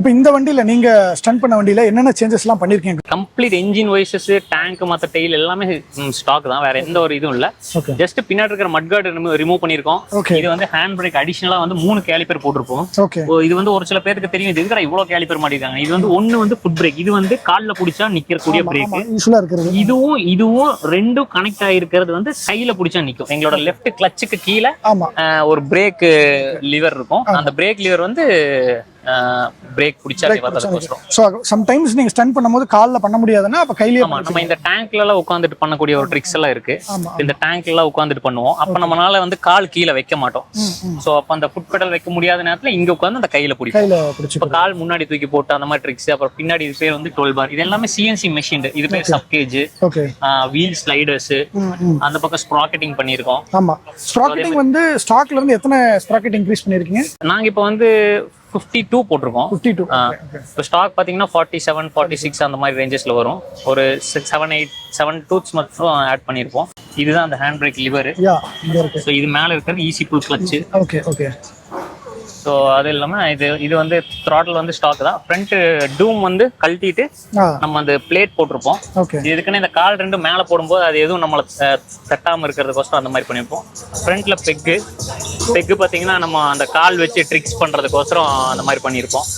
இப்போ இந்த வண்டியில நீங்க ஸ்டன் பண்ண வண்டியில என்னென்ன சேஞ்சஸ் எல்லாம் பண்ணிருக்கீங்க? கம்ப்ளீட் என்ஜின் வைசஸ் டேங்க் மற்ற டெயில் எல்லாமே ஸ்டாக் தான். வேற எந்த ஒரு இதுவும் இல்ல. ஜஸ்ட் பின்னாடி இருக்கிற மட்கார்டு ரிமூவ் பண்ணிருக்கோம். Okay. இது வந்து ஹேண்ட் பிரேக் அடிஷனலா வந்து மூணு கேலிப்பர் போட்டிருப்போம். இது வந்து ஒரு சில பேருக்கு தெரியும். இது இருக்கிற இவ்வளவு கேலிப்பர் மாட்டிருக்காங்க? இது வந்து ஒண்ணு வந்து ஃபுட் பிரேக் இது வந்து கால்ல புடிச்சா நிக்கக்கூடிய பிரேக் இதுவும் இதுவும் ரெண்டும் கனெக்ட் ஆயிருக்கிறது வந்து கையில புடிச்சா நிக்கும். எங்களோட லெஃப்ட் கிளச்சுக்கு கீழே ஒரு பிரேக் லிவர் இருக்கும். அந்த பிரேக் லிவர் வந்து பிரேக் பிடிச்சா ஸோ சம்டைம்ஸ் நீங்க ஸ்டன் பண்ணும்போது கால்ல பண்ண முடியாதுன்னா அப்ப கையிலேயே ஆமா நம்ம இந்த டேங்க்ல எல்லாம் உட்காந்துட்டு பண்ணக்கூடிய ஒரு ட்ரிக்ஸ் எல்லாம் இருக்கு. இந்த டேங்க்ல எல்லாம் உட்காந்துட்டு பண்ணுவோம். அப்ப நம்மளால வந்து கால் கீழே வைக்க மாட்டோம். சோ அப்ப அந்த ஃபுட் பெடல் வைக்க முடியாத நேரத்துல இங்க உட்காந்து அந்த கையில பிடிக்கும் கையில பிடிச்சி இப்ப கால் முன்னாடி தூக்கி போட்டு அந்த மாதிரி ட்ரிக்ஸ் அப்புறம் பின்னாடி இது பேர் வந்து டுவெல் பார் இது எல்லாமே சிஎன்சி மெஷின் இது பேர் சப்கேஜ் வீல் ஸ்லைடர்ஸ் அந்த பக்கம் ஸ்ப்ராக்கெட்டிங் பண்ணியிருக்கோம். ஆமா. ஸ்ப்ராக்கெட்டிங் வந்து ஸ்டாக்ல இருந்து எத்தனை ஸ்ப்ராக்கெட் இன்க்ரீஸ் பண்ணிருக்கீங்க நாங்க இப்போ வந்து 52 டூ போட்டிருக்கோம். ஃபிஃப்டி டூ இப்போ ஸ்டாக் பார்த்தீங்கன்னா ஃபார்ட்டி செவன் ஃபார்ட்டி சிக்ஸ் அந்த மாதிரி ரேஞ்சஸ்ல வரும். ஒரு six seven eight seven tooths மட்டும் ஆட் பண்ணியிருப்போம் இதுதான் அந்த ஹேண்ட் பிரேக் லிவர் ஸோ இது மேலே இருக்கிறது easy pull clutch okay okay so அது இல்லாமல் இது இது வந்து throttle வந்து ஸ்டாக் தான். ஃப்ரண்ட் டூம் வந்து கழட்டிட்டு நம்ம அந்த பிளேட் போட்டிருப்போம். இதுக்குன்னு இந்த கால் ரெண்டு மேலே போடும்போது அது எதுவும் நம்மளை அஹ், தட்டாம இருக்கிறதுக்கோசரம் அந்த மாதிரி பண்ணியிருப்போம். ஃப்ரண்ட்ல பெக்கு பெக்கு பார்த்தீங்கன்னா நம்ம அந்த கால் வச்சு ட்ரிக்ஸ் பண்றதுக்கோசரம் அந்த மாதிரி பண்ணியிருப்போம்.